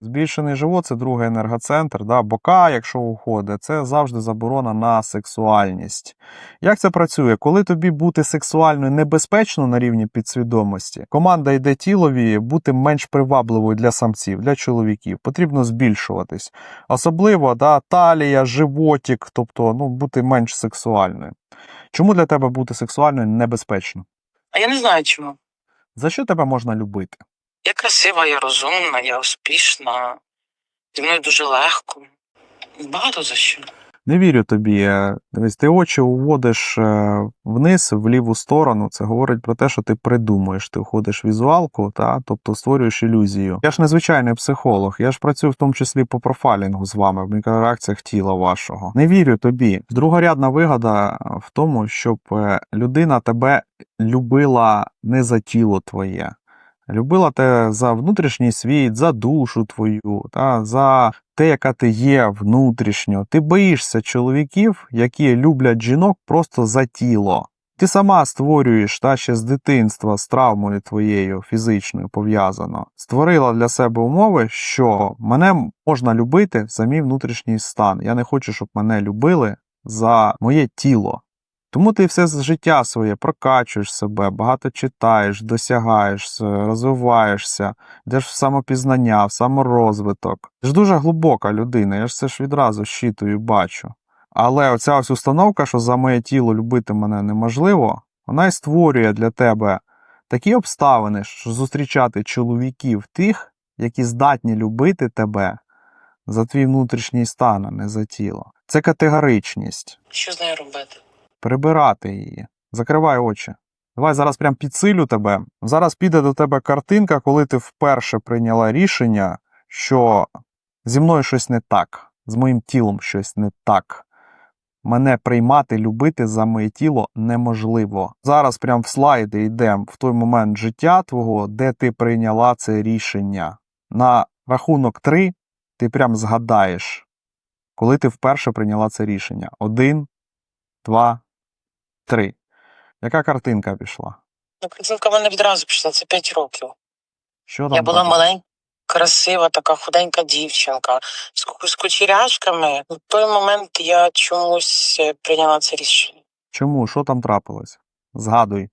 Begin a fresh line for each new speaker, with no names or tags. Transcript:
Збільшений живот це другий енергоцентр, да, бока, якщо уходить, це завжди заборона на сексуальність. Як це працює? Коли тобі бути сексуально небезпечно на рівні підсвідомості, команда йде тілові бути менш привабливою для самців, для чоловіків. Потрібно збільшуватись. Особливо да, талія, животик, тобто ну, бути менш сексуальною. Чому для тебе бути сексуальною небезпечно?
А я не знаю чому.
За що тебе можна любити?
Я красива, я розумна, я успішна, зі мною дуже легко. Багато за що.
Не вірю тобі. Е, Дивись, ти очі уводиш е, вниз, в ліву сторону. Це говорить про те, що ти придумуєш, ти входиш в візуалку, та, тобто створюєш ілюзію. Я ж незвичайний психолог, я ж працюю в тому числі по профайлінгу з вами в мікрореакціях тіла вашого. Не вірю тобі. Другорядна вигода в тому, щоб е, людина тебе любила не за тіло твоє. Любила тебе за внутрішній світ, за душу твою, та, за те, яка ти є внутрішньо. Ти боїшся чоловіків, які люблять жінок просто за тіло. Ти сама створюєш та ще з дитинства, з травмою твоєю фізичною пов'язано. Створила для себе умови, що мене можна любити за мій внутрішній стан. Я не хочу, щоб мене любили за моє тіло. Тому ти все життя своє прокачуєш себе, багато читаєш, досягаєш, розвиваєшся, йдеш в самопізнання, в саморозвиток. Ти ж дуже глибока людина, я ж це ж відразу щитую бачу. Але оця ось установка, що за моє тіло любити мене неможливо, вона і створює для тебе такі обставини, що зустрічати чоловіків тих, які здатні любити тебе за твій внутрішній стан, а не за тіло. Це категоричність
Що з нею робити?
Прибирати її. Закривай очі. Давай зараз прям підсилю тебе. Зараз піде до тебе картинка, коли ти вперше прийняла рішення, що зі мною щось не так, з моїм тілом щось не так. Мене приймати, любити за моє тіло неможливо. Зараз прям в слайди йдемо в той момент життя твого, де ти прийняла це рішення. На рахунок 3 ти прям згадаєш, коли ти вперше прийняла це рішення. Один, два, три. Яка картинка пішла?
Ну, картинка в мене відразу пішла, це 5 років.
Що там?
Я була
було?
маленька, красива, така худенька дівчинка з, ку- з кучеряшками. В той момент я чомусь е, прийняла це рішення.
Чому? Що там трапилось? Згадуй.